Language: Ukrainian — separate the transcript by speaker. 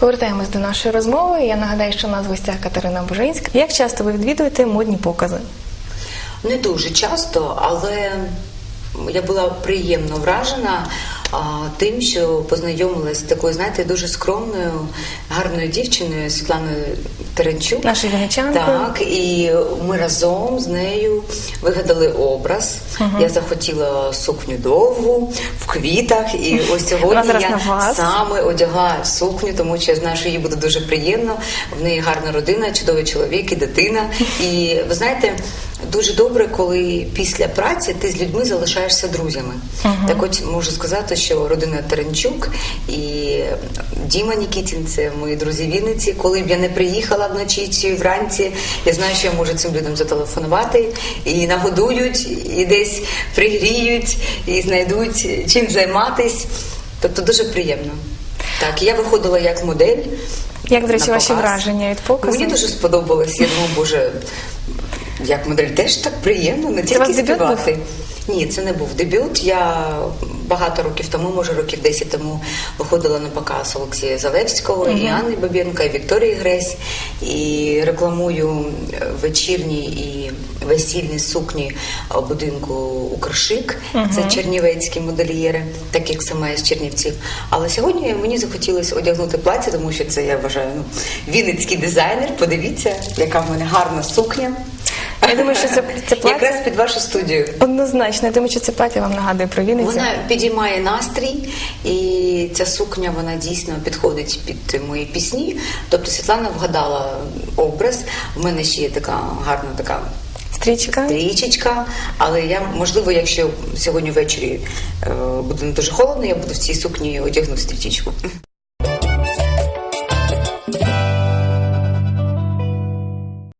Speaker 1: Повертаємось до нашої розмови. Я нагадаю, що у нас в гостях Катерина Бужинська. Як часто ви відвідуєте модні покази?
Speaker 2: Не дуже часто, але я була приємно вражена тим, що познайомилася з такою, знаєте, дуже скромною, гарною дівчиною Світланою Теренчук.
Speaker 1: Нашою вінничанкою.
Speaker 2: Так, і ми разом з нею вигадали образ. Я захотіла сукню довгу в квітах, і ось сьогодні я саме одягла сукню, тому що я знаю, що їй буде дуже приємно. В неї гарна родина, чудовий чоловік і дитина. І ви знаєте. Дуже добре, коли після праці ти з людьми залишаєшся друзями. Так от можу сказати, що родина Теренчук і Діма Нікітін це мої друзі Вінниці. Коли б я не приїхала вночі чи вранці, я знаю, що я можу цим людям зателефонувати і нагодують, і десь пригріють, і знайдуть чим займатись. Тобто дуже приємно. Так, я виходила як модель.
Speaker 1: Як, до речі, ваші враження від показу?
Speaker 2: Мені дуже сподобалось. Я думаю, боже, як модель теж так приємно, не тільки співати. Ні, це не був дебют. Я багато років тому, може років 10 тому, виходила на показ Олексія Залевського, і Анни Бабєнка, і Вікторії Гресь, і рекламую вечірні і весільні сукні будинку Укршик. Це чернівецькі модельєри, так як сама з Чернівців. Але сьогодні мені захотілося одягнути плаття, тому що це я вважаю ну, вінницький дизайнер. Подивіться, яка в мене гарна сукня.
Speaker 1: Я думаю, що це, це плаття
Speaker 2: Якраз під вашу студію.
Speaker 1: однозначно. Я думаю, що це плаття вам нагадує про Вінницю.
Speaker 2: Вона підіймає настрій, і ця сукня вона дійсно підходить під мої пісні. Тобто Світлана вгадала образ. У мене ще є така гарна така
Speaker 1: Стрічка.
Speaker 2: стрічечка. Але я, можливо, якщо сьогодні ввечері е, буде не дуже холодно, я буду в цій сукні одягну стрічечку.